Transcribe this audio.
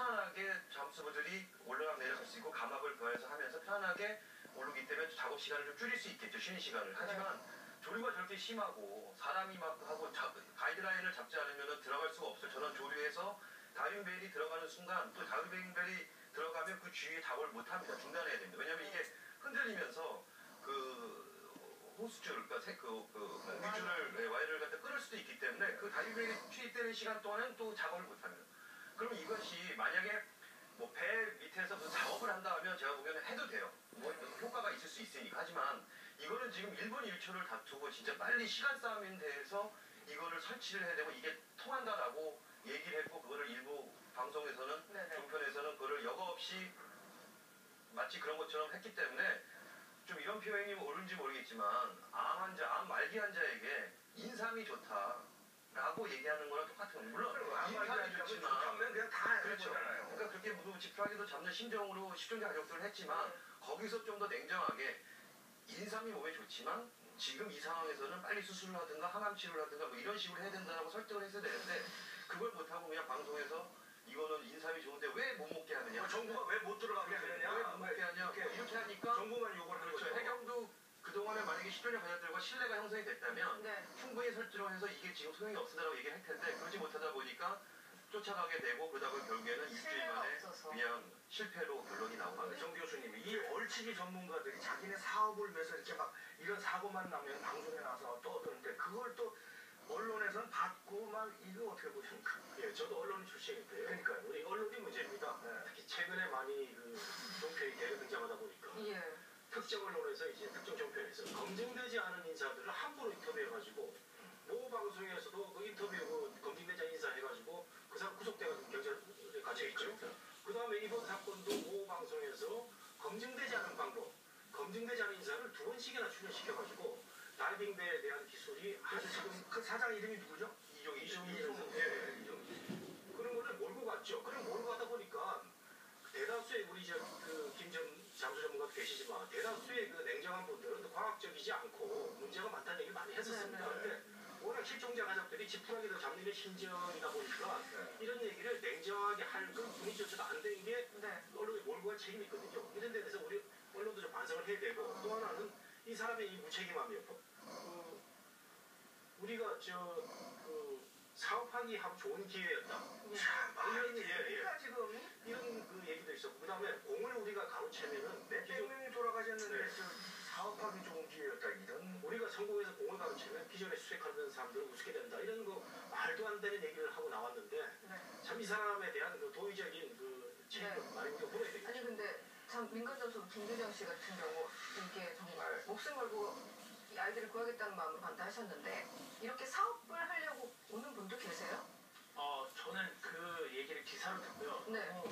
편안하게 점수부들이 올라가 내려갈 수 있고 감압을 더해서 하면서 편안하게 오르기 때문에 작업 시간을 좀 줄일 수 있겠죠 쉬는 시간을. 하지만 네. 조류가 절대 심하고 사람이 막 하고 자, 가이드라인을 잡지 않으면 들어갈 수가 없어요. 저는 조류에서 다윈벨이 들어가는 순간 또 다윈벨이 들어가면 그 주위에 작업을 못합니다. 중단해야 됩니다. 왜냐하면 이게 네. 흔들리면서 그 호수줄, 그러니까 세, 그, 그 네, 공기줄을 와이를. 갖다 끊을 수도 있기 때문에 그 다이빙에 투입되는 시간 동안은 또 작업을 못합니다. 그럼 이것이 만약에 뭐 배 밑에서 무슨 작업을 한다 하면 제가 보기에는 해도 돼요. 뭐 효과가 있을 수 있으니까. 하지만 이거는 지금 1분 1초를 다투고 진짜 빨리 시간 싸움에 대해서 이거를 설치를 해야 되고 이게 통한다라고 얘기를 했고 그거를 일부 방송에서는 네네. 종편에서는 그거를 여과 없이 마치 그런 것처럼 했기 때문에 좀 이런 표현이 옳은지 모르겠지만 암 환자, 암 말기 환자에게 인삼이 좋다라고 얘기하는 거랑 똑같은. 물론 인삼이 좋지만 그렇죠. 그러니까 그렇게 무지프하게도 잡는 심정으로 식종자 가족들을 했지만 거기서 좀 더 냉정하게 인삼이 몸에 좋지만 지금 이 상황에서는 빨리 수술을 하든가 항암 치료를 하든가 뭐 이런 식으로 해야 된다고 설득을 했어야 되는데 그걸 못하고 그냥 방송에서 이거는 인삼이 좋은데 왜 못 먹게 하느냐 뭐 정부가 왜 못 들어가게 하느냐? 왜 못 먹게 하냐 뭐 이렇게 하니까 정부만 요구를 하는 그렇죠 거죠. 해경도 그동안에 만약에 식종자 가족들과 신뢰가 형성이 됐다면 네. 충분히 설득을 해서 이게 지금 소용이 없으다라고 얘기를 할 텐데 그러지 못하다 보니까 쫓아가게 되고 그러다 보니 결국에는 일주일 만에 없어서. 그냥 실패로 결론이 나온 아, 거죠. 정 교수님이 이 얼치기 전문가들이 자기네 사업을 위해서 이렇게 막 이런 사고만 나면 방송에 나와서 떠드는데 그걸 또 언론에서는 받고 막 이거 어떻게 보십니까? 예, 저도 언론 출신인데요. 그러니까요. 우리 언론이 문제입니다. 네. 특히 최근에 많이 그 종편이 대거 등장하다 보니까 예. 특정 언론에서 이제 특정 종편에서 검증되지 않은 인사들을 함부로 그 다음에 이번 사건도 모 방송에서 검증되지 않은 방법, 검증되지 않은 인사를 두 번씩이나 출연시켜가지고 다이빙배에 대한 기술이 아주 지금 그 사장 이름이 누구죠? 이종이 이종이 이종 선수. 예, 예, 이종이. 그런 거를 몰고 갔죠. 그럼 몰고 가다 보니까 대다수의 우리 저그 김전 잠수 전문가도 계시지만 대다수의 그 냉정한 분들은 또 과학적이지 않고 문제가 많다는 얘기를 많이 했었습니다. 네, 네. 근데 워낙 실종자 가족들이 지푸라기를 잡는 게 신전이다 보니까 네. 이런 얘기를 냉정하게 할 그런 분위기조차도 안된게 네. 언론이 몰고 갈 책임이 있거든요. 이런 데 대해서 우리 언론도 좀 반성을 해야 되고 또 하나는 이 사람의 이 무책임함이요. 그 우리가 저 그 사업하기 참 좋은 기회였다. 참, 아, 이런 예, 예. 지금 이런 그 얘기도 있었고 그다음에 공을 우리가 가로채면은 몇백 기존- 명이 돌아가셨는데 네. 저 사업하기 좋은 기회 사람에 대한 그 도의적인 그 책임을 말이 네. 물어야 돼요. 아니 근데 참 민간전수 김대정 씨 같은 경우 이렇게 정말 목숨 걸고 이 아이들을 구하겠다는 마음으로 간다 하셨는데 이렇게 사업을 하려고 오는 분도 계세요? 어 저는 그 얘기를 기사로 듣고요. 네. 어,